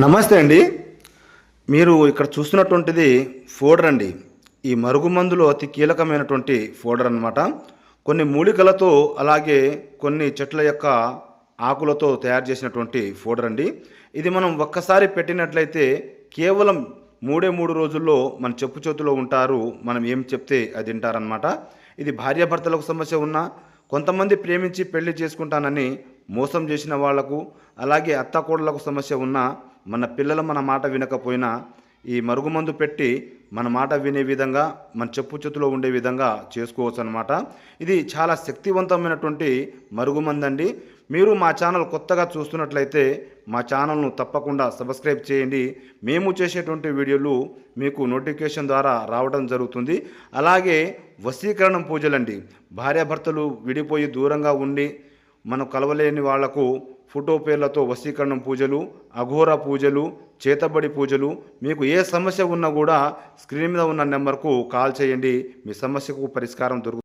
నమస్తే అండి. మీరు ఇక్కడ చూస్తున్నటువంటిది ఫోడర్ అండి. ఈ మరుగుమందులో అతి కీలకమైనటువంటి ఫోడర్ అన్నమాట. కొన్ని మూలికలతో అలాగే కొన్ని చెట్ల యొక్క ఆకులతో తయారు చేసినటువంటి ఫోడర్ అండి. ఇది మనం ఒక్కసారి పెట్టినట్లయితే కేవలం మూడే మూడు రోజుల్లో మన చెప్పు చేతిలో ఉంటారు. మనం ఏం చెప్తే అది తింటారనమాట ఇది భార్యాభర్తలకు సమస్య ఉన్నా కొంతమంది ప్రేమించి పెళ్ళి చేసుకుంటానని మోసం చేసిన వాళ్ళకు అలాగే అత్తకోడలకు సమస్య ఉన్నా మన పిల్లలు మన మాట వినకపోయినా ఈ మరుగుమందు పెట్టి మన మాట వినే విధంగా మన చెప్పు చేతిలో ఉండే విధంగా చేసుకోవచ్చు అనమాట ఇది చాలా శక్తివంతమైనటువంటి మరుగుమందండి. మీరు మా ఛానల్ కొత్తగా చూస్తున్నట్లయితే మా ఛానల్ను తప్పకుండా సబ్స్క్రైబ్ చేయండి. మేము చేసేటువంటి వీడియోలు మీకు నోటిఫికేషన్ ద్వారా రావడం జరుగుతుంది. అలాగే వశీకరణం పూజలండి. భార్యాభర్తలు విడిపోయి దూరంగా ఉండి మనం కలవలేని వాళ్ళకు ఫోటో పేర్లతో వశీకరణం పూజలు అఘోర పూజలు చేతబడి పూజలు. మీకు ఏ సమస్య ఉన్నా కూడా స్క్రీన్ మీద ఉన్న నెంబర్కు కాల్ చేయండి. మీ సమస్యకు పరిష్కారం దొరుకుతుంది